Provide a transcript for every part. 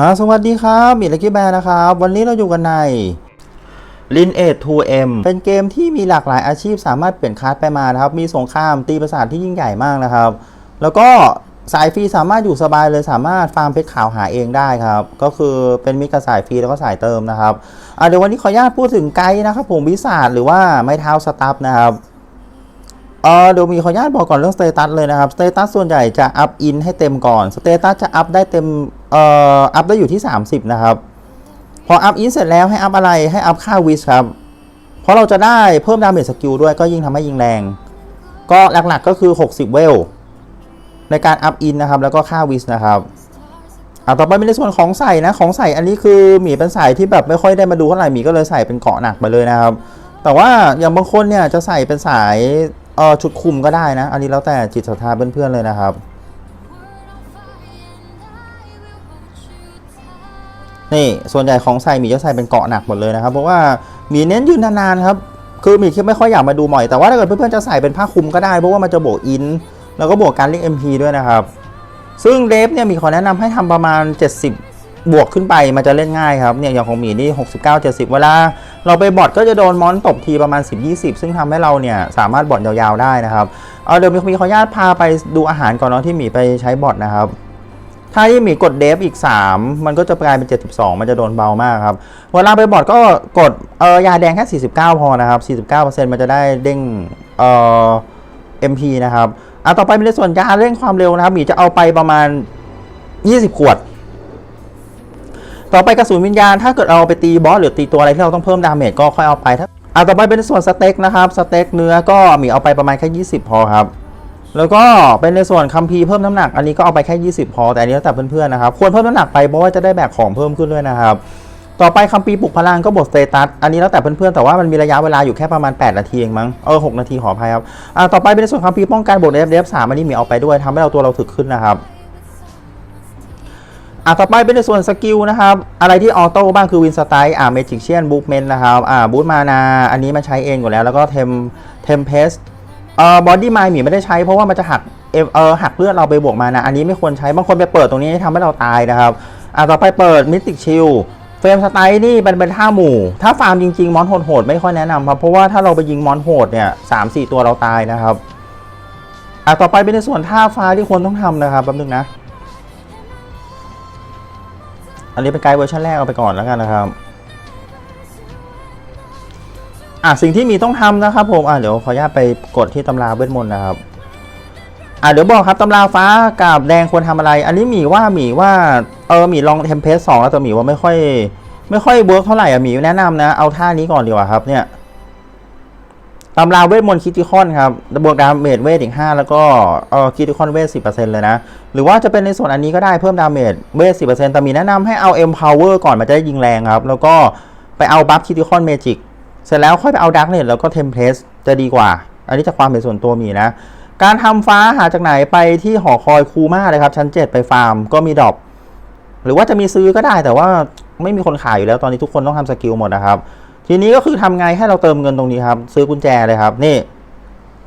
ฮะสวัสดีครับมิลกี้แบร์นะครับ วันนี้เราอยู่กันใน l i n a g e 2M เป็นเกมที่มีหลากหลายอาชีพสามารถเปลี่ยนคลาสไปมานะครับ มีสงครามตีประสาทที่ยิ่งใหญ่มากนะครับ แล้วก็สายฟรีสามารถอยู่สบายเลยสามารถฟาร์มเพชรขาวหาเองได้ครับ ก็คือเป็นมิตรกับสายฟรีแล้วก็สายเติมนะครับเดี๋ยววันนี้ขออนุญาตพูดถึงไกด์นะครับผมวิสาดหรือว่าไม้เท้าสตัฟนะครับ เออเดี๋ยวมีขออนุญาตบอกก่อนเรื่องสเตตัสเลยนะครับสเตตัสส่วนใหญ่จะอัพอินให้เต็มก่อนสเตตัสจะอัพได้เต็มเอ่ออัพได้อยู่ที่ 30 นะครับ พออัพอินเสร็จแล้วให้อัพอะไรให้อัพค่าวิสครับ เพราะเราจะได้เพิ่มดาเมจสกิลด้วยก็ยิ่งทำให้ยิงแรง ก็หลักๆก็คือ 60 เวล ในการอัพอินนะครับ แล้วก็ค่าวิสนะครับอะต่อไปเป็นในส่วนของใส่นะของใส่อันนี้คือหมีเป็นสายที่แบบไม่ค่อยได้มาดูเท่าไหร่หมีก็เลยใส่เป็นเกาะหนักไปเลยนะครับ แต่ว่าอย่างบางคนเนี่ยจะใส่เป็นสาย เออชุดคุมก็ได้นะ อันนี้แล้วแต่จิตศรัทธาเพื่อนๆเลยนะครับ นี่ส่วนใหญ่ของใส่หมีจะใส่เป็นเกาะหนักหมดเลยนะครับ เพราะว่าหมีเน้นยืนนานๆครับคือหมีคิดไม่ค่อยอยากมาดูหม่อยแต่ว่าถ้าเกิดเพื่อนๆจะใส่เป็นผ้าคลุมก็ได้เพราะว่ามันจะบวกอิน แล้วก็บวกการเรียก MP ด้วยนะครับ ซึ่งเดฟเนี่ยมีขอแนะนำให้ทำประมาณ 70 บวกขึ้นไปมันจะเล่นง่ายครับเนี่ยอย่างของหมีนี่69 70 เวลา เราไปบอทก็จะโดนมอนตบทีประมาณ 10-20 ซึ่งทำให้เราเนี่ยสามารถบอทยาวๆได้นะครับเอาเดี๋ยวมีมีขออนุญาตพาไปดูอาหารก่อนเนาะที่หมีไปใช้บอทนะครับถ้าที่หมีกดเดฟอีก 3 มันก็จะกลายเป็น 72 มันจะโดนเบามากครับ เวลาไปบอทก็กดเออยาแดงแค่ 49 พอนะครับ 49%มันจะได้เด้งเอ่อ MP นะครับอะต่อไปเป็นในส่วนยาเร่งความเร็วนะครับหมีจะเอาไปประมาณ 20 ขวด ต่อไปกระสุนวิญญาณถ้าเกิดเอาไปตีบอสหรือตีตัวอะไรที่เราต้องเพิ่มดาเมจก็ค่อยเอาไปถ้าอะต่อไปเป็นส่วนสเต็กนะครับสเต็กเนื้อก็มีเอาไปประมาณแค่20 พอครับแล้วก็เป็นในส่วนคัมภีร์เพิ่มน้ำหนักอันนี้ก็เอาไปแค่ 20 พอ แต่อันนี้แล้วแต่เพื่อนๆนะครับควรเพิ่มน้ำหนักไปเพราะว่าจะได้แบกของเพิ่มขึ้นด้วยนะครับต่อไปคัมภีร์ปลุกพลังก็บทสเตตัสอันนี้แล้วแต่เพื่อนๆแต่ว่ามันมีระยะเวลาอยู่แค่ประมาณ 8 นาทีเองมั้งเออ6นาทีขออภัยครับอ่าต่อไปเป็นในส่วนคัมภีร์ป้องกันบทเดฟเดฟสามอันนี้มีเอาไปด้วยทำให้เราตัวเราถึกขึ้นนะครับ อะต่อไปเป็นในส่วนสกิลนะครับ อะไรที่ออโต้บ้างคือวินสไตล์อ่าเมจิกเชียนบู m เมนนะครับอ่าบูทมานา อันนี้มันใช้เองอยู่แล้ว แล้วก็เทมเทมเพสเอ่อบอดี้ไมล์หมีไม่ได้ใช้เพราะว่ามันจะหักเอเอหักเลือดเราไปบวกมานะ อันนี้ไม่ควรใช้บางคนไปเปิดตรงนี้ทำให้เราตายนะครับอะต่อไปเปิดมิติกชิลเฟรมสไตล์นี่เป็นเป็นท่าหมู่ ถ้าฟาร์มจริง ๆ มอนโหดๆไม่ค่อยแนะนำครับเพราะว่าถ้าเราไปยิงมอนโหดเนี่ยสามสี่ตัวเราตายนะครับอะต่อไปเป็นในส่วนท่าฟ้าที่ควรต้องทำนะครับแป๊บนึงนะ อันนี้เป็นไกด์เวอร์ชันแรกเอาไปก่อนแล้วกันนะครับอะสิ่งที่มีต้องทำนะครับผมอะเดี๋ยวขออนุญาตไปกดที่ตำราเวทมนต์นะครับอะเดี๋ยวบอกครับตำราฟ้ากับแดงควรทำอะไร อันนี้มีว่ามีว่าเออมีลองเทมเพลตสองแล้วแต่มีว่าไม่ค่อย ไม่ค่อยเวิร์กเท่าไหร่อะมีแนะนำนะ เอาท่านี้ก่อนดีกว่าครับเนี่ย ตำราเวทมนต์คิติคอนครับบวกดาเมจเวทอีก5แล้วก็เออคิติคอนเวท10%เลยนะ หรือว่าจะเป็นในส่วนอันนี้ก็ได้เพิ่มดาเมจเวท10%แต่มีแนะนำให้เอา Empower ก่อนมันจะได้ยิงแรงครับ แล้วก็ไปเอาบัฟคิติคอนเมจิกเสร็จแล้วค่อยไปเอาดักเน็ตแล้วก็เทมเพลสจะดีกว่า อันนี้จากความเป็นส่วนตัวมีนะ การทำฟ้าหาจากไหนไปที่หอคอยคูมาเลยครับชั้น 7 ไปฟาร์มก็มีดรอปหรือว่าจะมีซื้อก็ได้แต่ว่าไม่มีคนขายอยู่แล้วตอนนี้ทุกคนต้องทำสกิลหมดนะครับ ทีนี้ก็คือทำไงให้เราเติมเงินตรงนี้ครับ ซื้อกุญแจเลยครับ นี่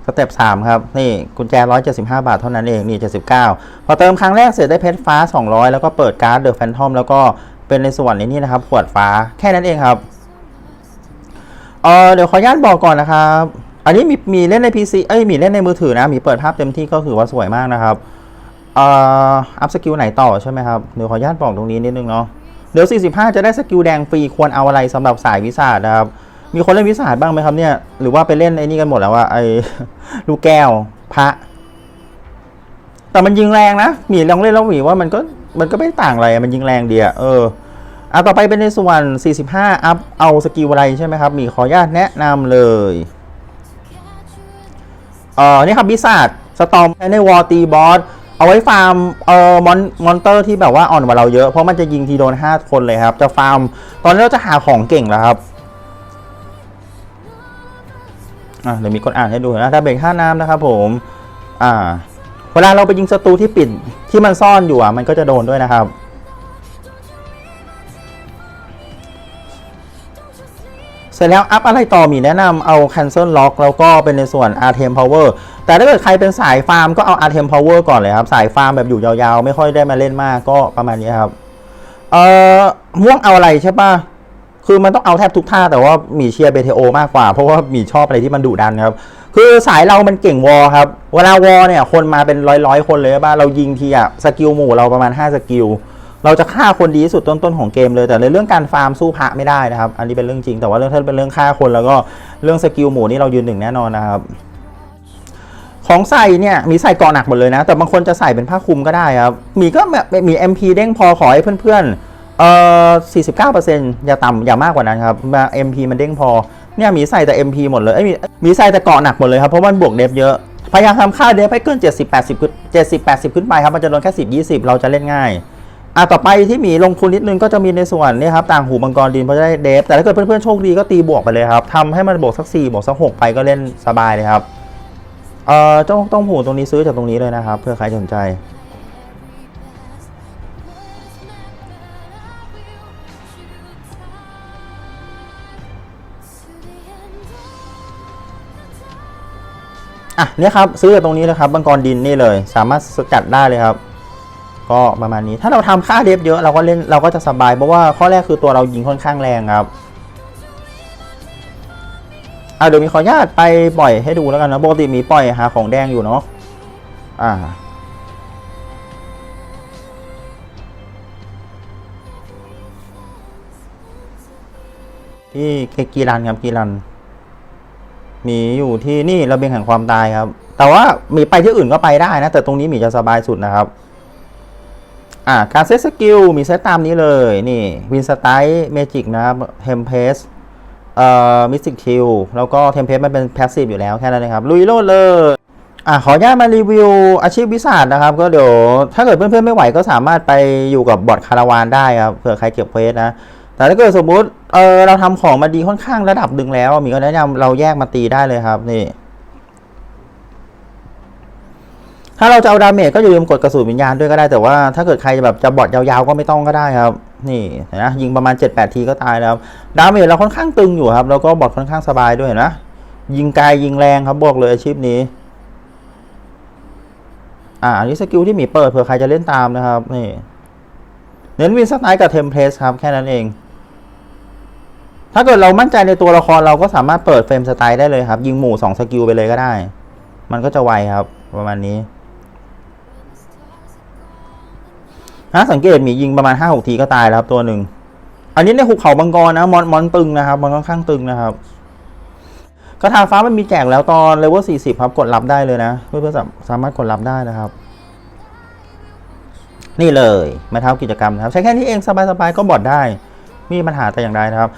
สเต็ป3ครับ นี่กุญแจ175บห้าบาทเท่านั้นเอง นี่79พอเติมครั้งแรกเสร็จได้เพชรฟ้า200แล้วก็เปิดการ์ดเดอะแฟนทอมแล้วก็เป็นในส่วนนี้นะครับ ขวดฟ้าแค่นั้นเองครับเออเดี๋ยวขออนุญาตบอกก่อนนะครับ อันนี้มีมีเล่นใน PC เอ้ยมีเล่นในมือถือนะ มีเปิดภาพเต็มที่ก็ถือว่าสวยมากนะครับเอ่ออัพสกิลไหนต่อใช่ไหมครับเดี๋ยวขออนุญาตบอกตรงนี้นิดนึงเนาะ เดี๋ยว 45 จะได้สกิลแดงฟรีควรเอาอะไรสำหรับสายวิสาดนะครับ มีคนเล่นวิสาดบ้างไหมครับเนี่ย หรือว่าไปเล่นไอ้นี่กันหมดแล้วว่าไอ้ลูกแก้วพระ แต่มันยิงแรงนะหมีลองเล่นแล้วหมีว่ามันก็มันก็ไม่ต่างอะไรมันยิงแรงเดีอะเอออะต่อไปเป็นในส่วน 45 อัพเอาสกิลอะไรใช่ไหมครับมีขออนุญาตแนะนำเลยเออนี่ครับบิสาดสตอมใช้ในวอลตีบอส เอาไว้ฟาร์มเอ่อมอนมอนเตอร์ที่แบบว่าอ่อนกว่าเราเยอะเพราะมันจะยิงทีโดน 5 คนเลยครับ จะฟาร์ม ตอนนี้เราจะหาของเก่งแล้วครับอะเดี๋ยวมีคนอ่านให้ดูนะถ้าเบรกห้าน้ำนะครับผมอ่า เวลาเราไปยิงศัตรูที่ปิดที่มันซ่อนอยู่อะมันก็จะโดนด้วยนะครับ สร็จแล้วอัพอะไรต่อมีแนะนำเอา cancel lock แล้วก็เป็นในส่วน artem power แต่ถ้าเกิดใครเป็นสายฟาร์มก็เอา artem power ก่อนเลยครับ สายฟาร์มแบบอยู่ยาวๆ ไม่ค่อยได้มาเล่นมากก็ประมาณนี้ครับ เอ่อ ม่วงเอาอะไรใช่ปะคือมันต้องเอาแทบทุกท่าแต่ว่ามีเชียร์เบเทโอมากกว่า เพราะว่ามีชอบอะไรที่มันดุดันครับ คือสายเรามันเก่งวอลครับ เวลาวอลเนี่ยคนมาเป็นร้อยร้อยๆคนเลยบ้าเรายิงทีอะสกิลหมู่เราประมาณ 5 สกิล เราจะฆ่าคนดีที่สุดต้นๆของเกมเลยแต่ในเรื่องการฟาร์มสู้พระไม่ได้นะครับ อันนี้เป็นเรื่องจริงแต่ว่าเรื่องถ้าเป็นเรื่องฆ่าคนแล้วก็เรื่องสกิลหมูนี่เรายืนหนึ่งแน่นอนนะครับของใส่เนี่ยมีใส่เกาะหนักหมดเลยนะ แต่บางคนจะใส่เป็นผ้าคลุมก็ได้ครับ มีก็แบบมี MP เด้งพอขอให้เพื่อนๆเอ่อ49%อย่าต่ำอย่ามากกว่านั้นครับมา MP มันเด้งพอเนี่ยมีใส่แต่ MP หมดเลยเอ้ยมีมีใส่แต่เกาะหนักหมดเลยครับ เพราะมันบวกเดฟเยอะ พยายามทำค่าเดฟให้เกิน 70 80ขึ้น70 80 ขึ้นไปครับ มันจะโดนแค่ 10 20 เราจะเล่นง่าย อะต่อไปที่หมีลงทุนนิดนึงก็จะมีในส่วนนี่ครับต่างหูมังกรดินเพราะจะได้เดฟแต่ถ้าเกิดเพื่อนๆโชคดีก็ตีบวกไปเลยครับทำให้มันบวกสัก4บวกสัก6ไปก็เล่นสบายเลยครับเอ่อต้องต้องหูตรงนี้ซื้อจากตรงนี้เลยนะครับ เพื่อใครสนใจอะเนี่ยครับซื้อจากตรงนี้เลยครับบังกรดินนี่เลย สามารถสกัดได้เลยครับ ก็ประมาณนี้ ถ้าเราทำค่าเดฟเยอะเราก็เล่นเราก็จะสบาย เพราะว่าข้อแรกคือตัวเรายิงค่อนข้างแรงครับอะเดี๋ยวมีขออนุญาตไปปล่อยให้ดูแล้วกันนะปกติมีปล่อยหาของแดงอยู่เนาะอ่าที่กีรันครับกีรันมีอยู่ที่นี่ระเบียงแห่งความตายครับ แต่ว่ามีไปที่อื่นก็ไปได้นะ แต่ตรงนี้มีจะสบายสุดนะครับ อ่าการเซตสกิลมีเซตตามนี้เลยนี่วินสไตล์เมจิกนะครับเทมเพสเอ่อมิสติกคิวแล้วก็เทมเพสมันเป็นแพสซีฟอยู่แล้วแค่นั้นเลยครับ ลุยโลดเลยอ่าขออนุญาตมารีวิวอาชีพวิสาดนะครับ ก็เดี๋ยวถ้าเกิดเพื่อนๆไม่ไหวก็สามารถไปอยู่กับบอร์ดคาราวานได้ครับเผื่อใครเก็บเควสนะแต่ถ้าเกิดสมมุติเออเราทำของมาดีค่อนข้างระดับหนึ่งแล้ว มีก็แนะนำเราแยกมาตีได้เลยครับนี่ ถ้าเราจะเอาดาเมจก็อย่าลืมกดกระสุนวิญญาณด้วยก็ได้แต่ว่าถ้าเกิดใครแบบจะบอดยาวๆก็ไม่ต้องก็ได้ครับ นี่นะยิงประมาณ 7-8 ทีก็ตายแล้วดาเมจเราค่อนข้างตึงอยู่ครับ แล้วก็บอดค่อนข้างสบายด้วยนะยิงไกลยิงแรงครับบอกเลยอาชีพนี้ อ่าอันนี้สกิลที่มีเปิดเผื่อใครจะเล่นตามนะครับนี่เน้นวินสไตล์กับเทมเพลสครับแค่นั้นเอง ถ้าเกิดเรามั่นใจในตัวละครเราก็สามารถเปิดเฟรมสไตล์ได้เลยครับ ยิงหมู่สองสกิลไปเลยก็ได้ มันก็จะไวครับ ประมาณนี้ นะสังเกตหมียิงประมาณห้าหกทีก็ตายแล้วครับตัวหนึ่ง อันนี้ในหุบเขาบังกรนะมอนมอนตึงนะครับ มันค่อนข้างตึงนะครับกระทาฟ้ามันมีแจกแล้วตอนเลเวลสี่สิบครับกดรับได้เลยนะเพื่อนๆสาสามารถกดรับได้นะครับ นี่เลยมาทำกิจกรรมนะครับ ใช้แค่นี้เองสบายๆก็บอดได้ไมมีปัญหาแต่อย่างใดนะครับ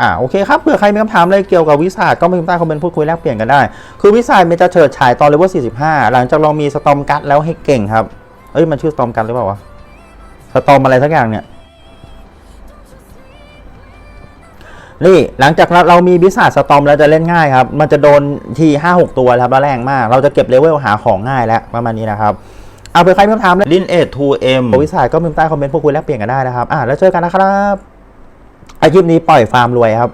อ่าโอเคครับเผื่อใครมีคำถามอะไรเกี่ยวกับวิสาก็มาพิมพ์ใต้คอมเมนต์พูดคุยแลกเปลี่ยนกันได้ คือวิสามันจะเฉิดฉายตอนเลเวล45 หลังจากเรามีสตอมกัดแล้วให้เก่งครับ เอ้ยมันชื่อสตอมกัดหรือเปล่าวะสตอมอะไรสักอย่างเนี่ยนี่หลังจากเราเรามีบิสาสตอมแล้วจะเล่นง่ายครับ มันจะโดนทีห้าหกตัวครับแล้วแรงมาก เราจะเก็บเลเวลหาของง่ายแล้วประมาณนี้นะครับ เอาเผื่อใครมีคำถามลินเอ็ดทูเอ็มวิสาก็มพ์ใต้คอมเมนต์พูดคุยแลกเปลี่ยนกันได้นะครับ อ่าแล้วเจอกันนะครับอาชีพนี้ปล่อยฟาร์มรวยครับ